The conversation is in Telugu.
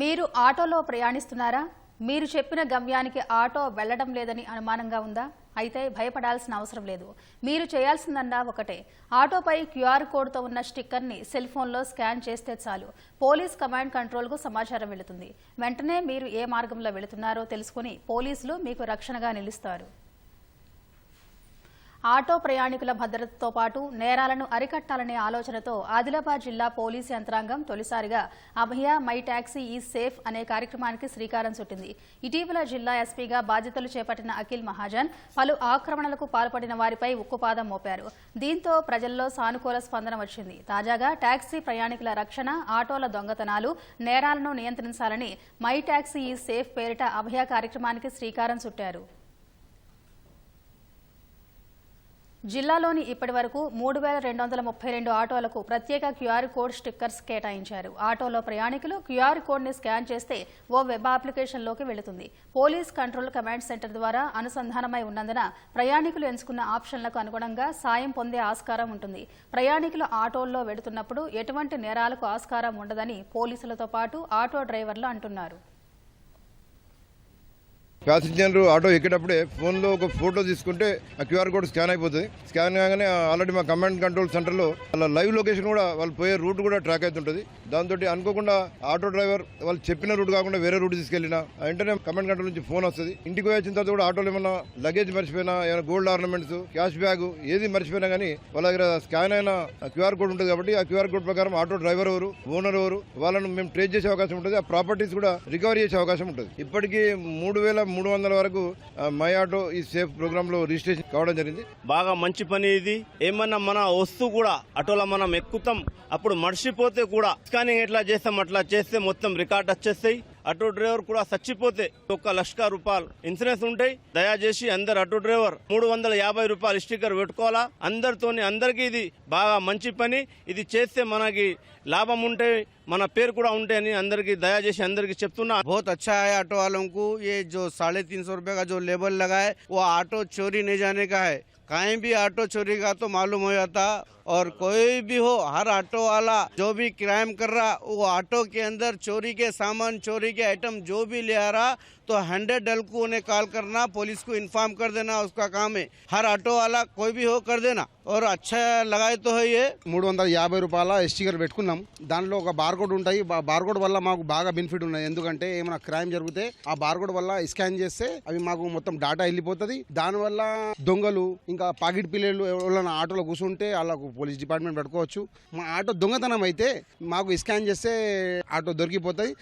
మీరు ఆటోలో ప్రయాణిస్తున్నారా? మీరు చెప్పిన గమ్యానికి ఆటో వెళ్ళడం లేదని అనుమానంగా ఉందా? అయితే భయపడాల్సిన అవసరం లేదు. మీరు చేయాల్సిందన్నా ఒకటే. ఆటోపై క్యూఆర్ కోడ్తో ఉన్న స్టిక్కర్ని సెల్ ఫోన్లో స్కాన్ చేస్తే చాలు. పోలీస్ కమాండ్ కంట్రోల్కు సమాచారం వెళుతుంది. వెంటనే మీరు ఏ మార్గంలో వెళుతున్నారో తెలుసుకుని పోలీసులు మీకు రక్షణగా నిలుస్తారు. ఆటో ప్రయాణికుల భద్రతతో పాటు నేరాలను అరికట్టాలనే ఆలోచనతో ఆదిలాబాద్ జిల్లా పోలీస్ యంత్రాంగం తొలిసారిగా Abhaya my taxi e safe అనే కార్యక్రమానికి శ్రీకారం చుట్టింది. ఇటీవల జిల్లా ఎస్పీగా బాధ్యతలు చేపట్టిన అఖిల్ మహాజన్ పలు ఆక్రమణలకు పాల్పడిన వారిపై ఉక్కుపాదం మోపారు. దీంతో ప్రజల్లో సానుకూల స్పందన వచ్చింది. తాజాగా టాక్సీ ప్రయాణికుల రక్షణ ఆటోల దొంగతనాలు నేరాలను నియంత్రించాలని మై టాక్సీ ఈ సేఫ్ పేరిట అభయ కార్యక్రమానికి శ్రీకారం చుట్టారు. జిల్లాలోని ఇప్పటి వరకు మూడు వేల రెండు వందల ముప్పై రెండు ఆటోలకు ప్రత్యేక క్యూఆర్ కోడ్ స్టిక్కర్స్ కేటాయించారు. ఆటోలో ప్రయాణికులు క్యూఆర్ కోడ్ని స్కాన్ చేస్తే ఓ వెబ్ అప్లికేషన్లోకి వెళుతుంది. పోలీస్ కంట్రోల్ కమాండ్ సెంటర్ ద్వారా అనుసంధానమై ఉన్నందున ప్రయాణికులు ఎంచుకున్న ఆప్షన్లకు అనుగుణంగా సాయం పొందే ఆస్కారం ఉంటుంది. ప్రయాణికులు ఆటోల్లో వెడుతున్నప్పుడు ఎటువంటి నేరాలకు ఆస్కారం ఉండదని పోలీసులతో పాటు ఆటో డ్రైవర్లు అంటున్నారు. ప్యాసింజర్ ఆటో ఎక్కేటప్పుడే ఫోన్లో ఒక ఫోటో తీసుకుంటే ఆ క్యూఆర్ కోడ్ స్కాన్ అయిపోతుంది. స్కాన్ కాగానే ఆల్రెడీ మా కమాండ్ కంట్రోల్ సెంటర్లో వాళ్ళ లైవ్ లొకేషన్ కూడా వాళ్ళు పోయే రూట్ కూడా ట్రాక్ అవుతుంటుంది. దాంతో అనుకోకుండా ఆటో డ్రైవర్ వాళ్ళు చెప్పిన రూట్ కాకుండా వేరే రూట్ తీసుకెళ్ళినా వెంటనే కమాండ్ కంట్రోల్ నుంచి ఫోన్ వస్తుంది. ఇంటికి పోయి వచ్చిన తర్వాత కూడా ఆటోలో ఏమన్నా లగేజ్ మర్చిపోయినా ఏమైనా గోల్డ్ ఆర్నమెంట్స్ క్యాష్ బ్యాగ్ ఏది మర్చిపోయినా కానీ వాళ్ళ దగ్గర స్కాన్ అయిన క్యూఆర్ కోడ్ ఉంటుంది కాబట్టి ఆ క్యూఆర్ కోడ్ ప్రకారం ఆటో డ్రైవర్ ఎవరు ఓనర్ ఎవరు వాళ్ళను మేము ట్రేస్ చేసే అవకాశం ఉంటుంది. ఆ ప్రాపర్టీస్ కూడా రికవరీ చేసే అవకాశం ఉంటుంది. ఇప్పటికీ మూడు వేల మూడు వందల వరకు మై ఆటో ఈ సేఫ్ ప్రోగ్రామ్లో రిజిస్ట్రేషన్ కావడం జరిగింది. బాగా మంచి పని ఇది. ఏమన్నా మన వస్తువు కూడా అటోలో మనం ఎక్కుతాం అప్పుడు మర్చిపోతే కూడా స్కానింగ్ ఎట్లా చేస్తాం అట్లా చేస్తే మొత్తం రికార్డ్ వచ్చేస్తాయి. ఆటో డ్రైవర్ కూడా చచ్చిపోతే ఒక లక్ష రూపాయలు ఇన్సూరెన్స్ ఉంటాయి దయచేసి అందరు ఆటో డ్రైవర్ మూడు వందల యాభై రూపాయలు స్టిక్కర్ పెట్టుకోవాలా అందరితోని అందరికీ ఇది బాగా మంచి పని ఇది చేస్తే మనకి లాభం ఉంటే మన పేరు కూడా ఉంటాయి అని అందరికీ దయచేసి అందరికీ చెప్తున్నా बहुत अच्छा है ऑटो वालों को ये जो साढ़े तीन सौ रुपये का जो लेबल लगा है वो ऑटो चोरी नहीं जाने का है कहीं भी ऑटो चोरी का तो मालूम हो जाता और कोई भी हो हर ऑटो वाला जो भी क्राइम कर रहा वो ऑटो के अंदर चोरी के सामान चोरी के आइटम जो भी ले आ रहा तो हंड्रेड डल को उन्हें कॉल करना पुलिस को इन्फॉर्म कर देना उसका काम है हर ऑटो वाला कोई भी हो कर देना और अच्छा लगाए तो है ये మూడు వందల యాభై రూపాయల ఎస్టికర్ పెట్టుకున్నాం దానిలో ఒక బార్కోడ్ ఉంటాయి బా- బార్కోడ్ వల్ల మాకు బాగా బెనిఫిట్ ఉన్నాయి ఎందుకంటే ఏమైనా క్రైమ్ జరిగితే ఆ బార్కోడ్ వల్ల స్కాన్ చేస్తే అవి మాకు మొత్తం డాటా వెళ్ళిపోతుంది దానివల్ల దొంగలు ఇంకా పాకెట్ పిల్లలు ఎవరైనా ఆటోలో కూర్చుంటే వాళ్ళకు పోలీస్ డిపార్ట్మెంట్ పెట్టుకోవచ్చు. మా ఆటో దొంగతనం అయితే మాకు స్కాన్ చేస్తే ఆటో దొరికిపోతాయి.